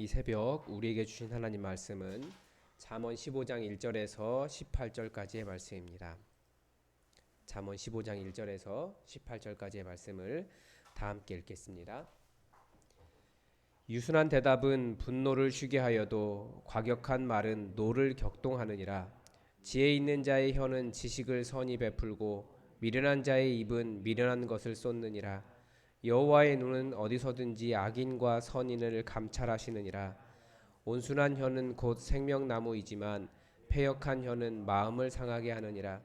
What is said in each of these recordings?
이 새벽 우리에게 주신 하나님 말씀은 잠언 15장 1절에서 18절까지의 말씀입니다. 잠언 15장 1절에서 18절까지의 말씀을 다 함께 읽겠습니다. 유순한 대답은 분노를 쉬게 하여도 과격한 말은 노를 격동하느니라. 지혜 있는 자의 혀는 지식을 선히 베풀고 미련한 자의 입은 미련한 것을 쏟느니라. 여호와의 눈은 어디서든지 악인과 선인을 감찰하시느니라. 온순한 혀는 곧 생명나무이지만 패역한 혀는 마음을 상하게 하느니라.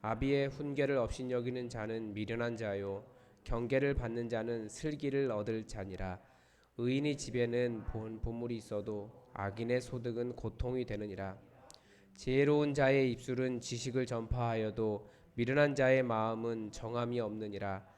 아비의 훈계를 업신여기는 자는 미련한 자요 경계를 받는 자는 슬기를 얻을 자니라. 의인의 집에는 본 보물이 있어도 악인의 소득은 고통이 되느니라. 지혜로운 자의 입술은 지식을 전파하여도 미련한 자의 마음은 정함이 없느니라.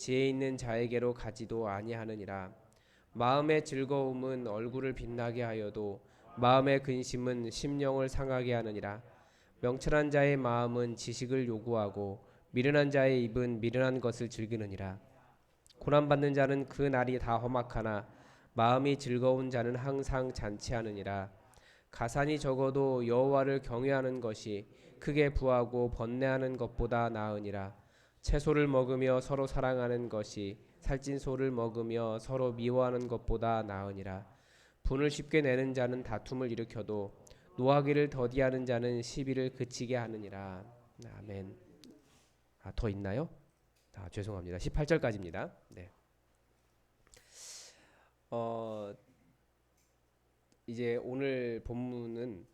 지혜 있는 자에게로 가지도 아니하느니라. 마음의 즐거움은 얼굴을 빛나게 하여도 마음의 근심은 심령을 상하게 하느니라. 명철한 자의 마음은 지식을 요구하고 미련한 자의 입은 미련한 것을 즐기느니라. 고난 받는 자는 그 날이 다 험악하나 마음이 즐거운 자는 항상 잔치하느니라. 가산이 적어도 여호와를 경외하는 것이 크게 부하고 번뇌하는 것보다 나으니라. 채소를 먹으며 서로 사랑하는 것이 살찐 소를 먹으며 서로 미워하는 것보다 나으니라. 분을 쉽게 내는 자는 다툼을 일으켜도 노하기를 더디하는 자는 시비를 그치게 하느니라. 아멘. 아, 더 있나요? 아, 죄송합니다. 18절까지입니다. 네. 어, 이제 오늘 본문은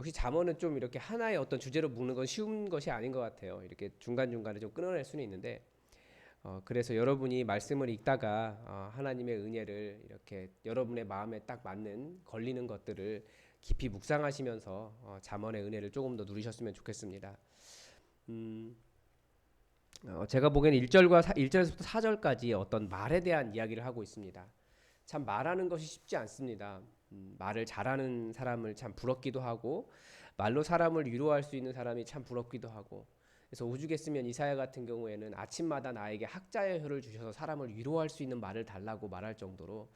역시 잠언은 좀 이렇게 하나의 어떤 주제로 묶는 건 쉬운 것이 아닌 것 같아요. 이렇게 중간 중간에 좀 끊어낼 수는 있는데 어, 그래서 여러분이 말씀을 읽다가 어, 하나님의 은혜를 이렇게 여러분의 마음에 딱 맞는 걸리는 것들을 깊이 묵상하시면서 어, 잠언의 은혜를 조금 더 누리셨으면 좋겠습니다. 음, 어, 제가 보기에는 1절과 4, 1절에서부터 4절까지 어떤 말에 대한 이야기를 하고 있습니다. 참 말하는 것이 쉽지 않습니다. 음, 말을 잘하는 사람을 참 부럽기도 하고 말로 사람을 위로할 수 있는 사람이 참 부럽기도 하고 그래서 오죽했으면 이사야 같은 경우에는 아침마다 나에게 학자의 혀를 주셔서 사람을 위로할 수 있는 말을 달라고 말할 정도로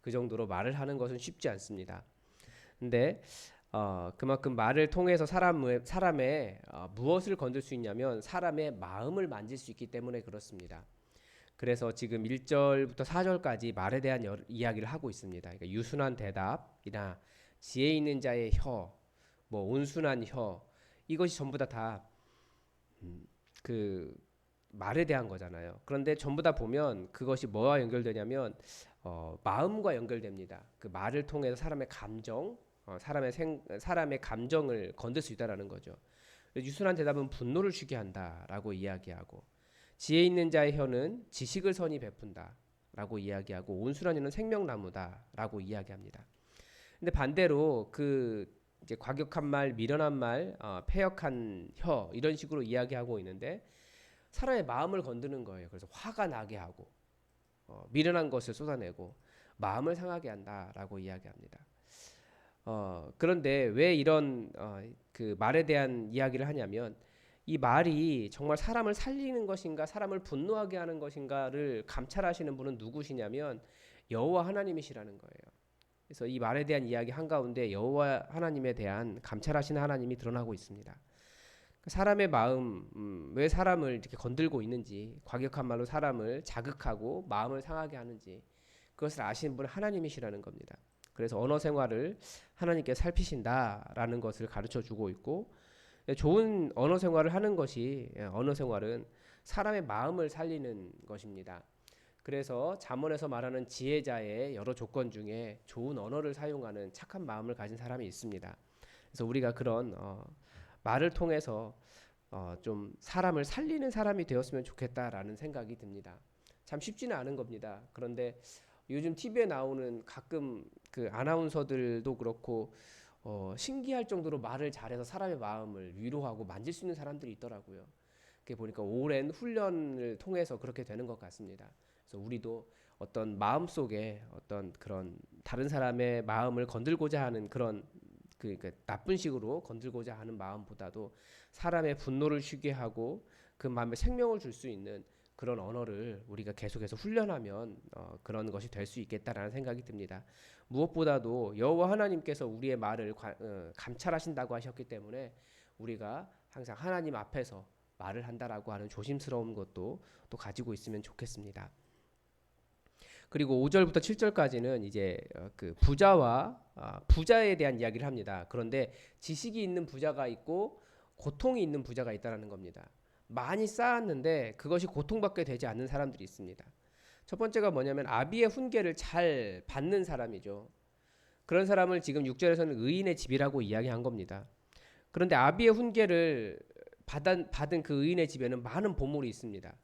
그 정도로 말을 하는 것은 쉽지 않습니다. 근데 어, 그만큼 말을 통해서 사람의, 사람의 어, 무엇을 건들 수 있냐면 사람의 마음을 만질 수 있기 때문에 그렇습니다. 그래서 지금 1절부터 4절까지 말에 대한 여, 이야기를 하고 있습니다. 그러니까 유순한 대답이나 지혜 있는 자의 혀, 뭐 온순한 혀 이것이 전부 다다그 음, 말에 대한 거잖아요. 그런데 전부 다 보면 그것이 뭐와 연결되냐면 어, 마음과 연결됩니다. 그 말을 통해서 사람의 감정, 어, 사람의 생, 사람의 감정을 건들 수 있다라는 거죠. 유순한 대답은 분노를 쉬게 한다라고 이야기하고 지혜 있는 자의 혀는 지식을 선히 베푼다 라고 이야기하고 온순한 혀는 생명나무다 라고 이야기합니다. 근데 반대로 그 이제 과격한 말, 미련한 말, 어, 패역한 혀 이런 식으로 이야기하고 있는데 사람의 마음을 건드는 거예요. 그래서 화가 나게 하고 어, 미련한 것을 쏟아내고 마음을 상하게 한다라고 이야기합니다. 어, 그런데 왜 이런 어, 그 말에 대한 이야기를 하냐면 이 말이 정말 사람을 살리는 것인가 사람을 분노하게 하는 것인가를 감찰하시는 분은 누구시냐면 여호와 하나님이시라는 거예요. 그래서 이 말에 대한 이야기 한가운데 여호와 하나님에 대한 감찰하시는 하나님이 드러나고 있습니다. 사람의 마음, 음, 왜 사람을 이렇게 건들고 있는지, 과격한 말로 사람을 자극하고 마음을 상하게 하는지, 그것을 아시는 분은 하나님이시라는 겁니다. 그래서 언어 생활을 하나님께 살피신다라는 것을 가르쳐 주고 있고, 예, 좋은 언어 생활을 하는 것이 예, 언어 생활은 사람의 마음을 살리는 것입니다. 그래서 잠언에서 말하는 지혜자의 여러 조건 중에 좋은 언어를 사용하는 착한 마음을 가진 사람이 있습니다. 그래서 우리가 그런 어, 말을 통해서 어, 좀 사람을 살리는 사람이 되었으면 좋겠다라는 생각이 듭니다. 참 쉽지는 않은 겁니다. 그런데 요즘 TV에 나오는 가끔 그 아나운서들도 그렇고 어, 신기할 정도로 말을 잘해서 사람의 마음을 위로하고 만질 수 있는 사람들이 있더라고요. 그게 보니까 오랜 훈련을 통해서 그렇게 되는 것 같습니다. 그래서 우리도 어떤 마음 속에 어떤 그런 다른 사람의 마음을 건들고자 하는 그런 그, 그 나쁜 식으로 건들고자 하는 마음보다도 사람의 분노를 쉬게 하고 그 마음에 생명을 줄 수 있는 그런 언어를 우리가 계속해서 훈련하면 어, 그런 것이 될 수 있겠다라는 생각이 듭니다. 무엇보다도 여호와 하나님께서 우리의 말을 관- 어, 감찰하신다고 하셨기 때문에 우리가 항상 하나님 앞에서 말을 한다라고 하는 조심스러운 것도 또 가지고 있으면 좋겠습니다. 그리고 5절부터 7절까지는 이제 어, 그 부자와 아, 부자에 대한 이야기를 합니다. 그런데 지식이 있는 부자가 있고 고통이 있는 부자가 있다라는 겁니다. 많이 쌓았는데 그것이 고통받게 되지 않는 사람들이 있습니다. 첫 번째가 뭐냐면 아비의 훈계를 잘 받는 사람이죠. 그런 사람을 지금 6절에서는 의인의 집이라고 이야기한 겁니다. 그런데 아비의 훈계를 받은, 받은 그 의인의 집에는 많은 보물이 있습니다.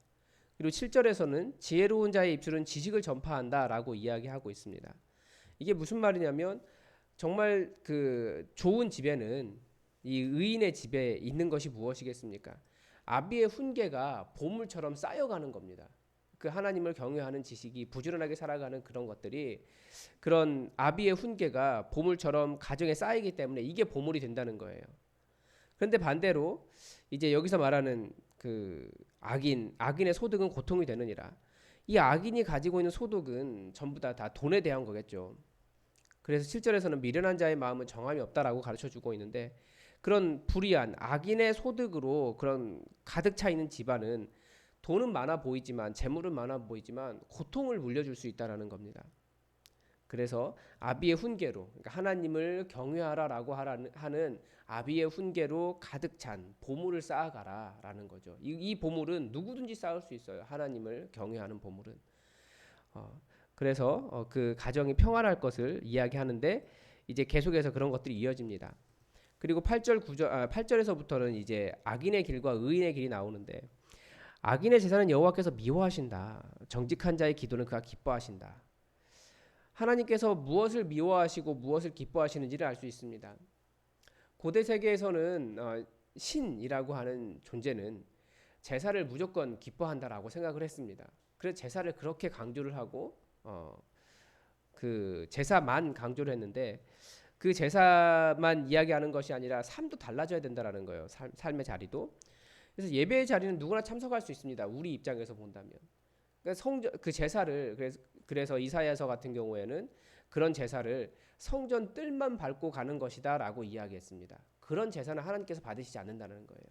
그리고 7절에서는 지혜로운 자의 입술은 지식을 전파한다 라고 이야기하고 있습니다. 이게 무슨 말이냐면 정말 그 좋은 집에는 이 의인의 집에 있는 것이 무엇이겠습니까? 아비의 훈계가 보물처럼 쌓여가는 겁니다. 그 하나님을 경외하는 지식이 부지런하게 살아가는 그런 것들이 그런 아비의 훈계가 보물처럼 가정에 쌓이기 때문에 이게 보물이 된다는 거예요. 그런데 반대로 이제 여기서 말하는 그 악인 악인의 소득은 고통이 되느니라. 이 악인이 가지고 있는 소득은 전부 다 다 돈에 대한 거겠죠. 그래서 7절에서는 미련한 자의 마음은 정함이 없다라고 가르쳐 주고 있는데 그런 불의한 악인의 소득으로 그런 가득 차 있는 집안은 돈은 많아 보이지만 재물은 많아 보이지만 고통을 물려줄 수 있다라는 겁니다. 그래서 아비의 훈계로 그러니까 하나님을 경외하라라고 하는 아비의 훈계로 가득 찬 보물을 쌓아가라라는 거죠. 이, 이 보물은 누구든지 쌓을 수 있어요. 하나님을 경외하는 보물은. 어, 그래서 어, 그 가정이 평안할 것을 이야기하는데 이제 계속해서 그런 것들이 이어집니다. 그리고 8절 9절 아, 8절에서부터는 이제 악인의 길과 의인의 길이 나오는데 악인의 제사는 여호와께서 미워하신다. 정직한 자의 기도는 그가 기뻐하신다. 하나님께서 무엇을 미워하시고 무엇을 기뻐하시는지를 알 수 있습니다. 고대 세계에서는 어, 신이라고 하는 존재는 제사를 무조건 기뻐한다라고 생각을 했습니다. 그래서 제사를 그렇게 강조를 하고 어, 그 제사만 강조를 했는데 그 제사만 이야기하는 것이 아니라 삶도 달라져야 된다라는 거예요. 삶, 삶의 자리도. 그래서 예배의 자리는 누구나 참석할 수 있습니다. 우리 입장에서 본다면. 그러니까 성전 그 제사를 그래서 그래서 이사야서 같은 경우에는 그런 제사를 성전 뜰만 밟고 가는 것이다라고 이야기했습니다. 그런 제사는 하나님께서 받으시지 않는다는 거예요.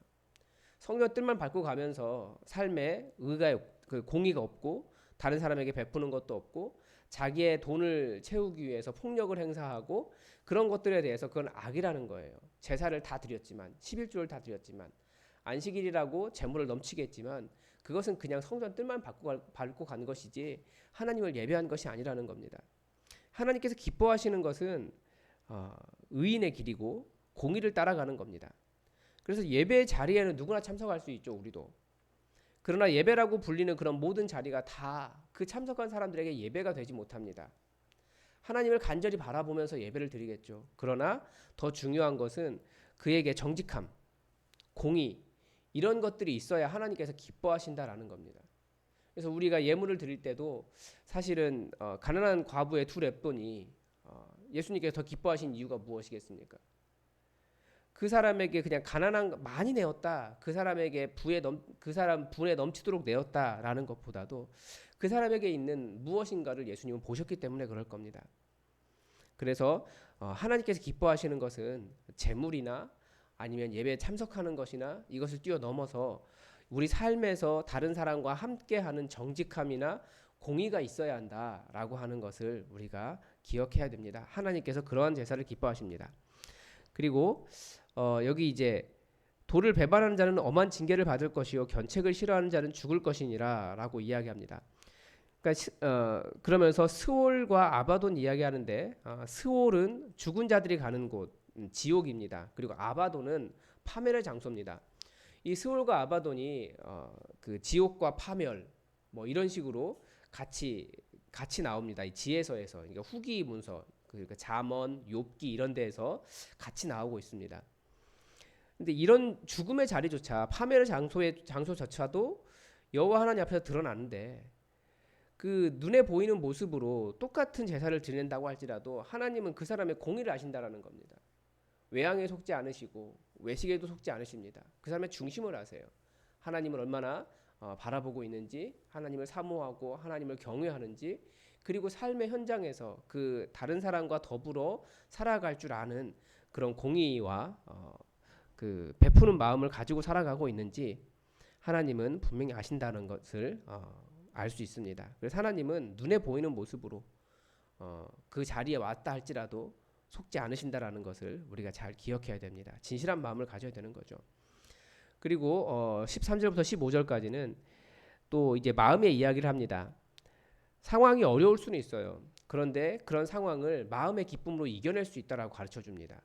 성전 뜰만 밟고 가면서 삶에 의가 그 공의가 없고 다른 사람에게 베푸는 것도 없고 자기의 돈을 채우기 위해서 폭력을 행사하고 그런 것들에 대해서 그건 악이라는 거예요. 제사를 다 드렸지만 11조를 다 드렸지만 안식일이라고 재물을 넘치게 했지만 그것은 그냥 성전 뜰만 밟고, 간 것이지 하나님을 예배한 것이 아니라는 겁니다. 하나님께서 기뻐하시는 것은 어, 의인의 길이고 공의를 따라가는 겁니다. 그래서 예배 자리에는 누구나 참석할 수 있죠, 우리도. 그러나 예배라고 불리는 그런 모든 자리가 다 그 참석한 사람들에게 예배가 되지 못합니다. 하나님을 간절히 바라보면서 예배를 드리겠죠. 그러나 더 중요한 것은 그에게 정직함, 공의 이런 것들이 있어야 하나님께서 기뻐하신다라는 겁니다. 그래서 우리가 예물을 드릴 때도 사실은 어, 가난한 과부의 두 랩돈이 어, 예수님께서 더 기뻐하신 이유가 무엇이겠습니까? 그 사람에게 그냥 가난한 거 많이 내었다. 그 사람에게 부에 넘 그 사람 분에 넘치도록 내었다라는 것보다도 그 사람에게 있는 무엇인가를 예수님은 보셨기 때문에 그럴 겁니다. 그래서 어, 하나님께서 기뻐하시는 것은 재물이나 아니면 예배에 참석하는 것이나 이것을 뛰어넘어서 우리 삶에서 다른 사람과 함께하는 정직함이나 공의가 있어야 한다라고 하는 것을 우리가 기억해야 됩니다. 하나님께서 그러한 제사를 기뻐하십니다. 그리고 어, 여기 이제 돌을 배반하는 자는 엄한 징계를 받을 것이요 견책을 싫어하는 자는 죽을 것이니라라고 이야기합니다. 그러니까 시- 어, 그러면서 스올과 아바돈 이야기하는데 어, 스올은 죽은 자들이 가는 곳 음, 지옥입니다. 그리고 아바돈은 파멸의 장소입니다. 이 스올과 아바돈이 어, 그 지옥과 파멸 뭐 이런 식으로 같이 같이 나옵니다. 이 지혜서에서 그러니까 후기 문서 그러니까 잠언, 욥기 이런 데에서 같이 나오고 있습니다. 근데 이런 죽음의 자리조차 파멸의 장소의 장소조차도 여호와 하나님 앞에서 드러나는데 그 눈에 보이는 모습으로 똑같은 제사를 드린다고 할지라도 하나님은 그 사람의 공의를 아신다라는 겁니다. 외양에 속지 않으시고 외식에도 속지 않으십니다. 그 사람의 중심을 아세요. 하나님을 얼마나 어, 바라보고 있는지, 하나님을 사모하고 하나님을 경외하는지, 그리고 삶의 현장에서 그 다른 사람과 더불어 살아갈 줄 아는 그런 공의와 어, 그 베푸는 마음을 가지고 살아가고 있는지 하나님은 분명히 아신다는 것을 어, 알 수 있습니다. 그래서 하나님은 눈에 보이는 모습으로 어, 그 자리에 왔다 할지라도 속지 않으신다라는 것을 우리가 잘 기억해야 됩니다. 진실한 마음을 가져야 되는 거죠. 그리고 어, 13절부터 15절까지는 또 이제 마음의 이야기를 합니다. 상황이 어려울 수는 있어요. 그런데 그런 상황을 마음의 기쁨으로 이겨낼 수 있다라고 가르쳐 줍니다.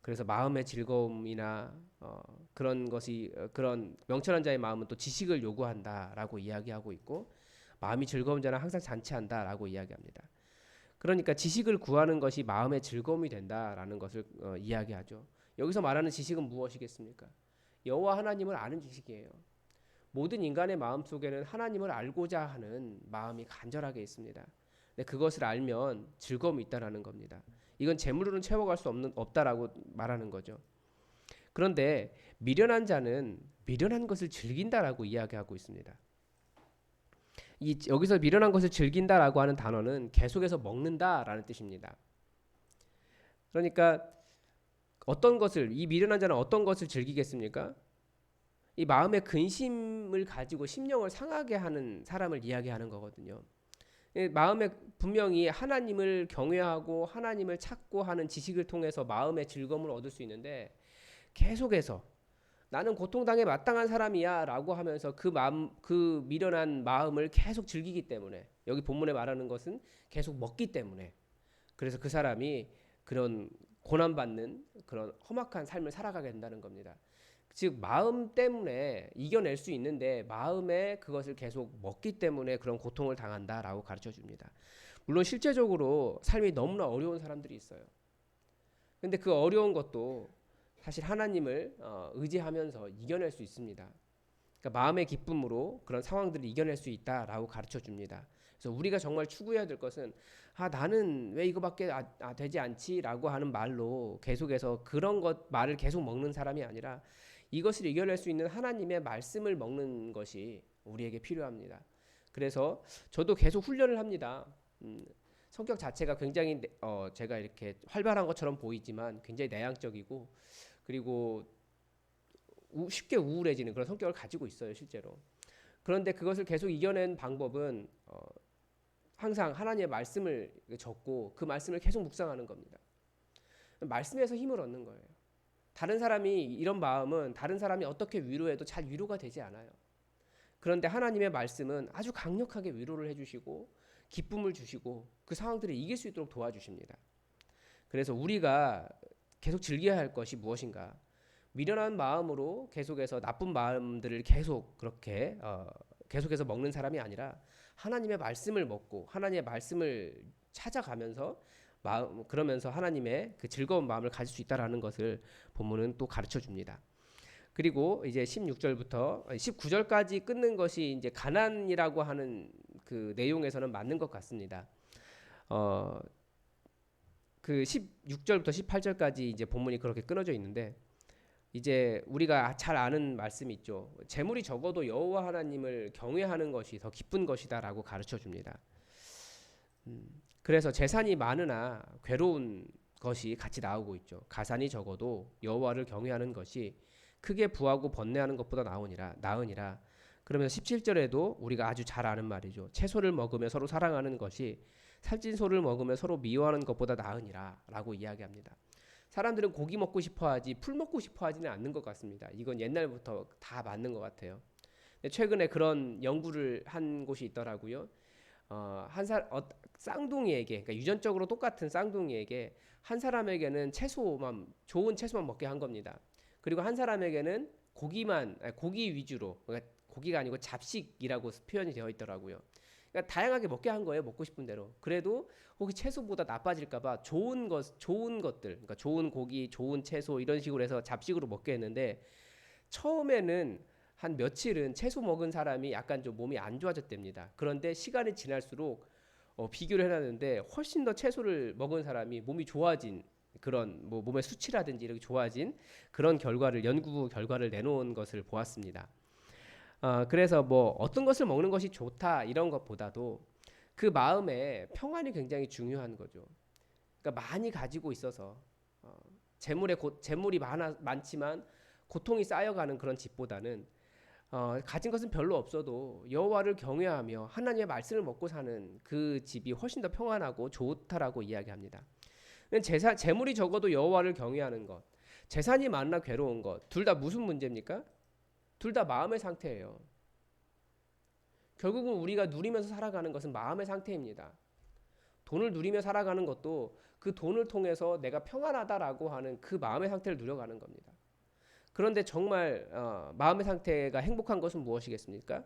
그래서 마음의 즐거움이나 어, 그런 것이 어, 그런 명철한 자의 마음은 또 지식을 요구한다라고 이야기하고 있고 마음이 즐거운 자는 항상 잔치한다라고 이야기합니다. 그러니까 지식을 구하는 것이 마음의 즐거움이 된다라는 것을 어, 이야기하죠. 여기서 말하는 지식은 무엇이겠습니까? 여호와 하나님을 아는 지식이에요. 모든 인간의 마음 속에는 하나님을 알고자 하는 마음이 간절하게 있습니다. 근데 그것을 알면 즐거움이 있다라는 겁니다. 이건 재물로는 채워갈 수 없는 없다라고 말하는 거죠. 그런데 미련한 자는 미련한 것을 즐긴다라고 이야기하고 있습니다. 이 여기서 미련한 것을 즐긴다라고 하는 단어는 계속해서 먹는다라는 뜻입니다. 그러니까 어떤 것을 이 미련한 자는 어떤 것을 즐기겠습니까? 이 마음의 근심을 가지고 심령을 상하게 하는 사람을 이야기하는 거거든요. 마음에 분명히 하나님을 경외하고 하나님을 찾고 하는 지식을 통해서 마음의 즐거움을 얻을 수 있는데 계속해서 나는 고통당해 마땅한 사람이야라고 하면서 그 마음 그 미련한 마음을 계속 즐기기 때문에 여기 본문에 말하는 것은 계속 먹기 때문에 그래서 그 사람이 그런 고난받는 그런 험악한 삶을 살아가게 된다는 겁니다. 즉 마음 때문에 이겨낼 수 있는데 마음에 그것을 계속 먹기 때문에 그런 고통을 당한다라고 가르쳐 줍니다. 물론 실제적으로 삶이 너무나 어려운 사람들이 있어요. 근데 그 어려운 것도 사실 하나님을 어, 의지하면서 이겨낼 수 있습니다. 그러니까 마음의 기쁨으로 그런 상황들을 이겨낼 수 있다라고 가르쳐 줍니다. 그래서 우리가 정말 추구해야 될 것은 아 나는 왜 이거밖에 아, 아, 되지 않지라고 하는 말로 계속해서 그런 것 말을 계속 먹는 사람이 아니라 이것을 이겨낼 수 있는 하나님의 말씀을 먹는 것이 우리에게 필요합니다. 그래서 저도 계속 훈련을 합니다. 음, 성격 자체가 굉장히 어, 제가 이렇게 활발한 것처럼 보이지만 굉장히 내향적이고 그리고 우, 쉽게 우울해지는 그런 성격을 가지고 있어요 실제로. 그런데 그것을 계속 이겨낸 방법은 어, 항상 하나님의 말씀을 적고 그 말씀을 계속 묵상하는 겁니다. 말씀에서 힘을 얻는 거예요. 다른 사람이 이런 마음은 다른 사람이 어떻게 위로해도 잘 위로가 되지 않아요. 그런데 하나님의 말씀은 아주 강력하게 위로를 해주시고 기쁨을 주시고 그 상황들을 이길 수 있도록 도와주십니다. 그래서 우리가 계속 즐겨야 할 것이 무엇인가? 미련한 마음으로 계속해서 나쁜 마음들을 계속 그렇게 어, 계속해서 먹는 사람이 아니라 하나님의 말씀을 먹고 하나님의 말씀을 찾아가면서 마음 그러면서 하나님의 그 즐거운 마음을 가질 수 있다라는 것을 본문은 또 가르쳐 줍니다. 그리고 이제 16절부터 19절까지 끊는 것이 이제 가난이라고 하는 그 내용에서는 맞는 것 같습니다. 어, 그 16절부터 18절까지 이제 본문이 그렇게 끊어져 있는데 이제 우리가 잘 아는 말씀이 있죠. 재물이 적어도 여호와 하나님을 경외하는 것이 더 기쁜 것이다라고 가르쳐 줍니다. 음, 그래서 재산이 많으나 괴로운 것이 같이 나오고 있죠. 가산이 적어도 여호와를 경외하는 것이 크게 부하고 번뇌하는 것보다 나으니라 나으니라. 그러면서 17절에도 우리가 아주 잘 아는 말이죠. 채소를 먹으며 서로 사랑하는 것이 살찐 소를 먹으며 서로 미워하는 것보다 나으니라라고 이야기합니다. 사람들은 고기 먹고 싶어 하지 풀 먹고 싶어 하지는 않는 것 같습니다. 이건 옛날부터 다 맞는 것 같아요. 최근에 그런 연구를 한 곳이 있더라고요. 어, 한 사, 어, 쌍둥이에게 그러니까 유전적으로 똑같은 쌍둥이에게 한 사람에게는 채소만 좋은 채소만 먹게 한 겁니다. 그리고 한 사람에게는 고기만 고기 위주로 그러니까 고기가 아니고 잡식이라고 표현이 되어 있더라고요. 그러니까 다양하게 먹게 한 거예요. 먹고 싶은 대로. 그래도 혹시 채소보다 나빠질까봐 좋은 것, 좋은 것들, 그러니까 좋은 고기, 좋은 채소 이런 식으로 해서 잡식으로 먹게 했는데 처음에는 한 며칠은 채소 먹은 사람이 약간 좀 몸이 안 좋아졌답니다. 그런데 시간이 지날수록 어, 비교를 해놨는데 훨씬 더 채소를 먹은 사람이 몸이 좋아진 그런 뭐 몸의 수치라든지 이렇게 좋아진 그런 결과를 연구 결과를 내놓은 것을 보았습니다. 어, 그래서 뭐 어떤 것을 먹는 것이 좋다 이런 것보다도 그 마음에 평안이 굉장히 중요한 거죠. 그러니까 많이 가지고 있어서 어, 재물에 고, 재물이 많아 많지만 고통이 쌓여가는 그런 집보다는 어, 가진 것은 별로 없어도 여호와를 경외하며 하나님의 말씀을 먹고 사는 그 집이 훨씬 더 평안하고 좋다라고 이야기합니다. 재산 재물이 적어도 여호와를 경외하는 것, 재산이 많나 괴로운 것, 둘 다 무슨 문제입니까? 둘 다 마음의 상태예요. 결국은 우리가 누리면서 살아가는 것은 마음의 상태입니다. 돈을 누리며 살아가는 것도 그 돈을 통해서 내가 평안하다라고 하는 그 마음의 상태를 누려가는 겁니다. 그런데 정말 어, 마음의 상태가 행복한 것은 무엇이겠습니까?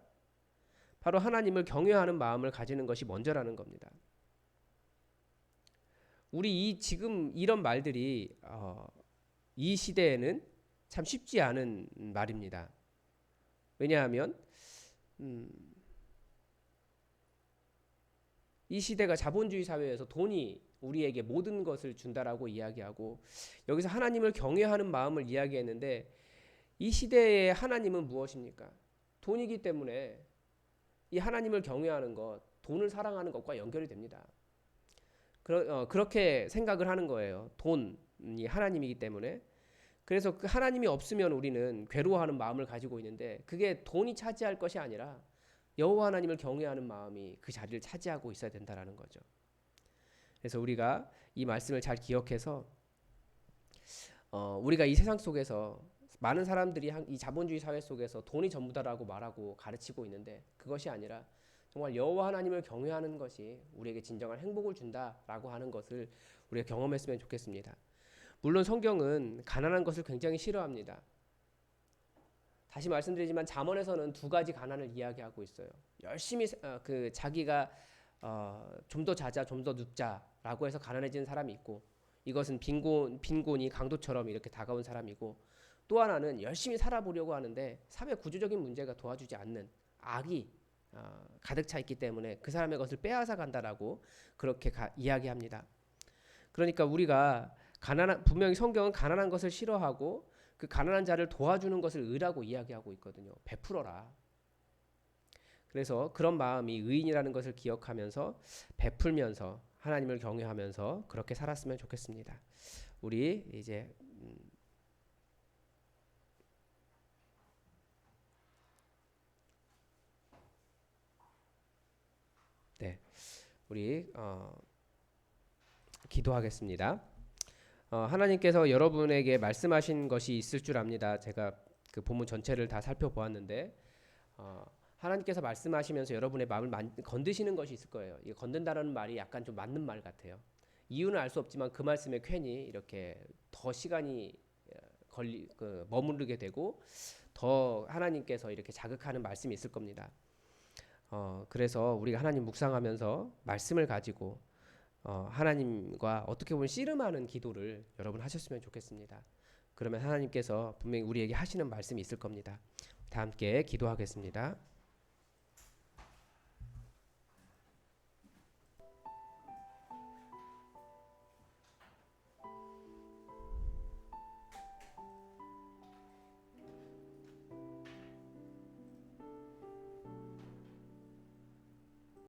바로 하나님을 경외하는 마음을 가지는 것이 먼저라는 겁니다. 우리 이 지금 이런 말들이 어, 이 시대에는 참 쉽지 않은 말입니다. 왜냐하면 음, 이 시대가 자본주의 사회에서 돈이 우리에게 모든 것을 준다라고 이야기하고 여기서 하나님을 경외하는 마음을 이야기했는데 이 시대의 하나님은 무엇입니까? 돈이기 때문에 이 하나님을 경외하는 것, 돈을 사랑하는 것과 연결이 됩니다. 그러, 어, 그렇게 생각을 하는 거예요. 돈이 하나님이기 때문에. 그래서 그 하나님이 없으면 우리는 괴로워하는 마음을 가지고 있는데 그게 돈이 차지할 것이 아니라 여호와 하나님을 경외하는 마음이 그 자리를 차지하고 있어야 된다라는 거죠. 그래서 우리가 이 말씀을 잘 기억해서 어, 우리가 이 세상 속에서 많은 사람들이 이 자본주의 사회 속에서 돈이 전부다라고 말하고 가르치고 있는데 그것이 아니라 정말 여호와 하나님을 경외하는 것이 우리에게 진정한 행복을 준다라고 하는 것을 우리가 경험했으면 좋겠습니다. 물론 성경은 가난한 것을 굉장히 싫어합니다. 다시 말씀드리지만 잠언에서는 두 가지 가난을 이야기하고 있어요. 열심히 어, 그 자기가 어, 좀 더 자자, 좀 더 눕자라고 해서 가난해지는 사람이 있고 이것은 빈곤 빈곤이 강도처럼 이렇게 다가온 사람이고 또 하나는 열심히 살아보려고 하는데 사회 구조적인 문제가 도와주지 않는 악이 어, 가득 차 있기 때문에 그 사람의 것을 빼앗아 간다라고 그렇게 가, 이야기합니다. 그러니까 우리가 가난한 분명히 성경은 가난한 것을 싫어하고 그 가난한 자를 도와주는 것을 의라고 이야기하고 있거든요. 베풀어라. 그래서 그런 마음이 의인이라는 것을 기억하면서 베풀면서 하나님을 경외하면서 그렇게 살았으면 좋겠습니다. 우리 이제 음, 네, 우리 어, 기도하겠습니다. 어, 하나님께서 여러분에게 말씀하신 것이 있을 줄 압니다. 제가 그 본문 전체를 다 살펴보았는데 어, 하나님께서 말씀하시면서 여러분의 마음을 만, 건드시는 것이 있을 거예요. 이 건든다라는 말이 약간 좀 맞는 말 같아요. 이유는 알 수 없지만 그 말씀에 괜히 이렇게 더 시간이 어, 걸리 그 머무르게 되고 더 하나님께서 이렇게 자극하는 말씀이 있을 겁니다. 어, 그래서 우리가 하나님 묵상하면서 말씀을 가지고 어, 하나님과 어떻게 보면 씨름하는 기도를 여러분 하셨으면 좋겠습니다. 그러면 하나님께서 분명히 우리에게 하시는 말씀이 있을 겁니다. 다 함께 기도하겠습니다.